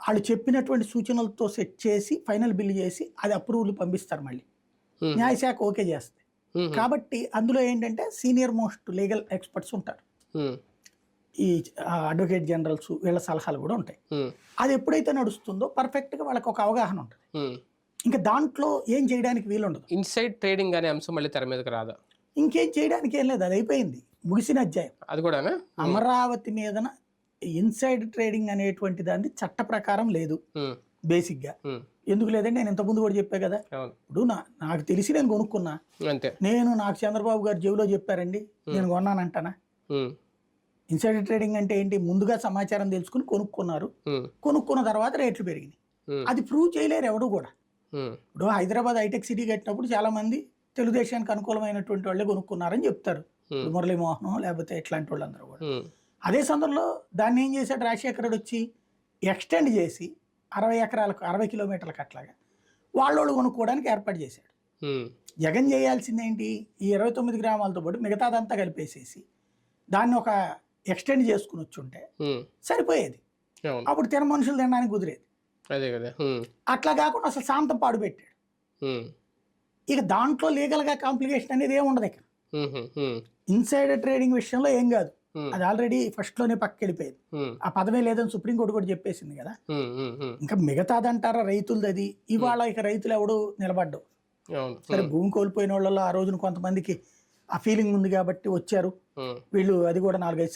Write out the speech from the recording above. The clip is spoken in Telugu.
వాళ్ళు చెప్పినటువంటి సూచనలతో సెట్ చేసి ఫైనల్ బిల్ చేసి అది అప్రూవల్ పంపిస్తారు మళ్ళీ. న్యాయశాఖ ఓకే చేస్తుంది Hmm. కాబట్టి అందులో ఏంటంటే సీనియర్ మోస్ట్ లీగల్ ఎక్స్పర్ట్స్ ఉంటారు. ఈ అడ్వకేట్ జనరల్స్ వీళ్ళ సలహాలు కూడా ఉంటాయి. అది ఎప్పుడైతే నడుస్తుందో పర్ఫెక్ట్గా వాళ్ళకి ఒక అవగాహన ఉంటుంది. ఇంకా దాంట్లో ఏం చేయడానికి వీలుండదు. ఇన్సైడ్ ట్రేడింగ్ అనే అంశం మళ్ళీ తెర మీదకి రాదా? ఇంకేం చేయడానికి ఏం లేదు అది అయిపోయింది. ముగిసిన అధ్యాయం. అది కూడానా? అమరావతి మీదన ఇన్సైడ్ ట్రేడింగ్ అనేటువంటి దాన్ని చట్ట ప్రకారం లేదు ఉమ్, బేసిక్గా. ఉమ్, ఎందుకు లేదంటే నేను ఇంతకుముందు కూడా చెప్పా కదా. ఇప్పుడు నా నాకు తెలిసి నేను కొనుక్కున్నా. అంతే. నేను నాకు చంద్రబాబు గారు జేబులో చెప్పారండి నేను కొన్నానంటానా? ఇన్సైడ్ ట్రేడింగ్ అంటే ఏంటి? ముందుగా సమాచారం తెలుసుకుని కొనుక్కున్నారు. కొనుక్కున్న తర్వాత రేట్లు పెరిగినాయి. అది ప్రూవ్ చేయలేరు ఎవడు కూడా. ఇప్పుడు హైదరాబాద్ హైటెక్ సిటీ కట్టినప్పుడు చాలా మంది తెలుగుదేశానికి అనుకూలమైనటువంటి వాళ్ళే కొనుక్కున్నారని చెప్తారు. మురళీమోహన్ లేకపోతే ఇట్లాంటి వాళ్ళందరూ కూడా. అదే సందర్భంలో దాన్ని ఏం చేశాడు? రాజశేఖర రెడ్డి వచ్చి ఎక్స్టెండ్ చేసి అరవై ఎకరాలకు అరవై కిలోమీటర్లకు అట్లాగా వాళ్ళోళ్ళు కొనుక్కోవడానికి ఏర్పాటు చేశాడు. జగన్ చేయాల్సింది ఏంటి ఈ ఇరవై తొమ్మిది గ్రామాలతో పాటు మిగతాదంతా కలిపేసేసి దాన్ని ఒక ఎక్స్టెండ్ చేసుకుని వచ్చుంటే సరిపోయేది. అప్పుడు తిన మనుషులు తినడానికి కుదిరేది. అదే కదా. అట్లా కాకుండా అసలు శాంతం పాడు పెట్టాడు. ఇక దాంట్లో లీగల్గా కాంప్లికేషన్ అనేది ఏమి ఉండదు ఇక్కడ. ఉమ్, ఉమ్, ఉమ్, ఇన్సైడ్ ట్రేడింగ్ విషయంలో ఏం కాదు. అది ఆల్రెడీ ఫస్ట్లోనే పక్కకి వెళ్ళిపోయింది ఉమ్, ఆ పదవే లేదని సుప్రీంకోర్టు కూడా చెప్పేసింది కదా. ఇంకా మిగతాదంటారా రైతులది అది. ఇవాళ ఇక రైతులు ఎవడు నిలబడ్డావు అవును. సరే భూమి కోల్పోయిన వాళ్ళలో ఆ రోజున కొంతమందికి ఆ ఫీలింగ్ ఉంది కాబట్టి వచ్చారు. వీళ్ళు అది కూడా నాలుగైదు